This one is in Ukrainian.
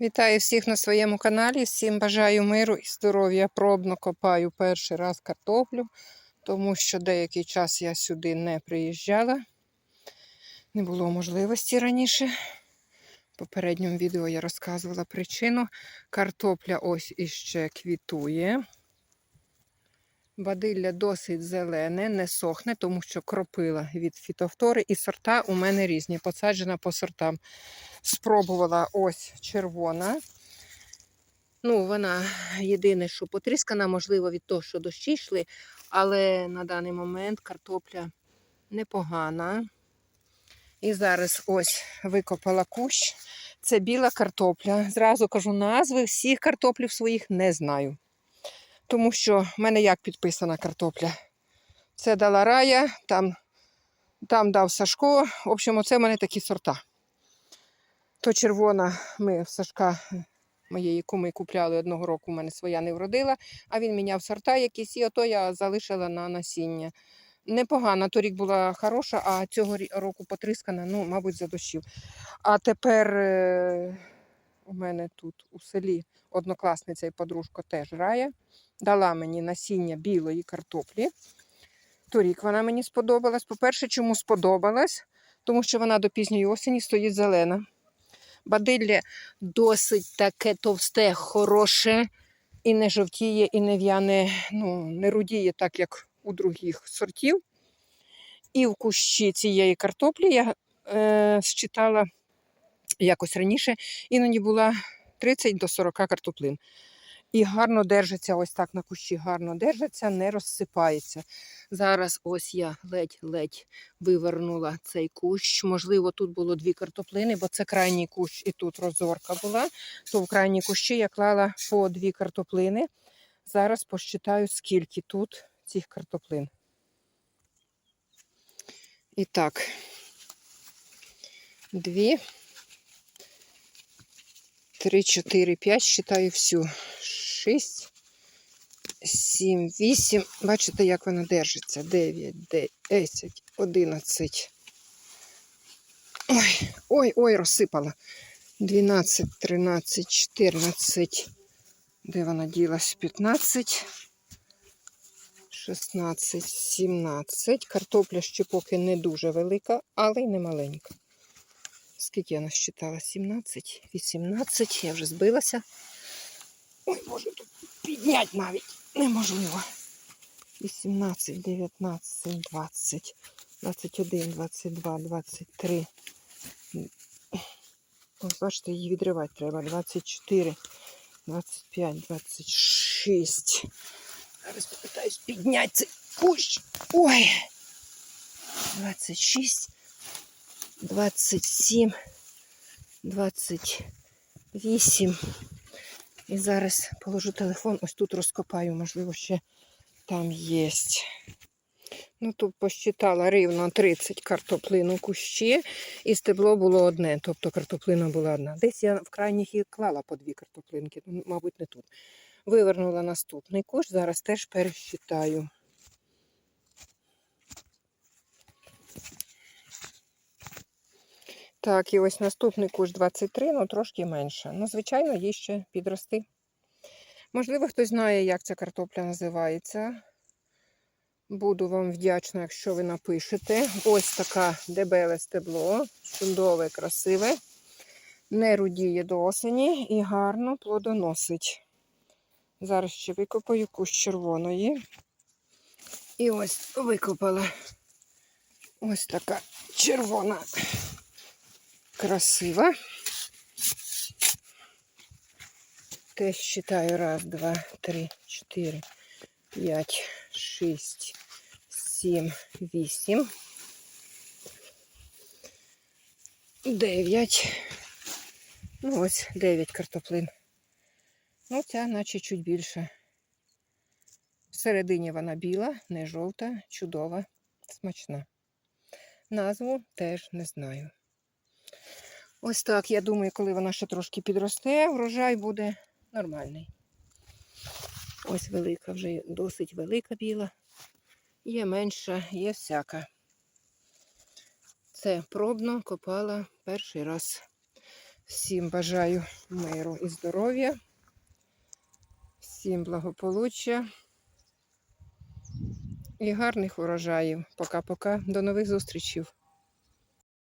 Вітаю всіх на своєму каналі. Всім бажаю миру і здоров'я. Пробно копаю перший раз картоплю, тому що деякий час я сюди не приїжджала. Не було можливості раніше. В попередньому відео я розказувала причину. Картопля ось іще квітує. Бадилля досить зелене, не сохне, тому що кропила від фітофтори і сорта у мене різні, посаджена по сортам. Спробувала ось червона. Ну, вона єдине, що потріскана, можливо, від того, що дощі йшли, але на даний момент картопля непогана. І зараз ось викопала кущ. Це біла картопля. Зразу кажу назви, всіх картоплів своїх не знаю. Тому що в мене як підписана картопля. Це дала рая, там, там дав Сашко. В общем, оце в мене такі сорта. То червона ми Сашка моєї куми купляли одного року, у мене своя не вродила, а він міняв сорта якісь, і ото я залишила на насіння. Непогана, торік була хороша, а цього року потріскана, ну, мабуть, за дощів. А тепер е, у мене тут у селі однокласниця і подружка теж рая. Дала мені насіння білої картоплі. Торік вона мені сподобалась. По-перше, чому сподобалась? Тому що вона до пізньої осені стоїть зелена. Бадилля досить таке товсте, хороше, і не жовтіє, і не в'яне, ну, не рудіє, так як у других сортів. І в кущі цієї картоплі я е, считала якось раніше, іноді була 30 до 40 картоплин. І гарно держиться, ось так на кущі гарно держиться, не розсипається. Зараз ось я ледь-ледь вивернула цей кущ. Можливо, тут було дві картоплини, бо це крайній кущ і тут розорка була. То в крайній кущі я клала по дві картоплини. Зараз посчитаю, скільки тут цих картоплин. І так, дві, три, чотири, п'ять, считаю всю. Шість, сім, вісім. Бачите, як вона держиться. Дев'ять, десять, одинадцять. Ой, ой, ой, розсипала. Дванадцять, тринадцять, чотирнадцять. Де вона ділась? П'ятнадцять. 16, 17. Картопля ще поки не дуже велика, але й не маленька. Скільки я насчитала? 17, 18. Я вже збилася. Ой, можу тут підняти навіть неможливо. 18, 19, 20, 21, 22, 23. Ось, бачите, її відривати треба. 24, 25, 26. Зараз попитаюсь підняти цей кущ. Ой. 26, 27, 28. І зараз положу телефон, ось тут розкопаю, можливо, ще там є. Ну, тут посчитала рівно 30 картоплин у кущі, і стебло було одне, тобто картоплина була одна. Десь я в крайніх і клала по дві картоплинки, ну, мабуть, не тут. Вивернула наступний кущ, зараз теж пересчитаю. Так, і ось наступний кущ 23, ну трошки менше. Ну, звичайно, є ще підрости. Можливо, хтось знає, як ця картопля називається. Буду вам вдячна, якщо ви напишете. Ось таке дебеле стебло, чудове, красиве. Не рудіє до осені і гарно плодоносить. Зараз ще викопаю кущ червоної. І ось викопала ось така червона, красива. Теж считаю. Раз, два, три, чотири, п'ять, шість, сім, вісім. Дев'ять. Ну ось дев'ять картоплин. Ну, ця наче чуть більше. Всередині вона біла, не жовта, чудова, смачна. Назву теж не знаю. Ось так, я думаю, коли вона ще трошки підросте, врожай буде нормальний. Ось велика, вже досить велика біла. Є менша, є всяка. Це пробно копала перший раз. Всім бажаю миру і здоров'я, всім благополуччя і гарних урожаїв. Пока-пока. До нових зустрічей.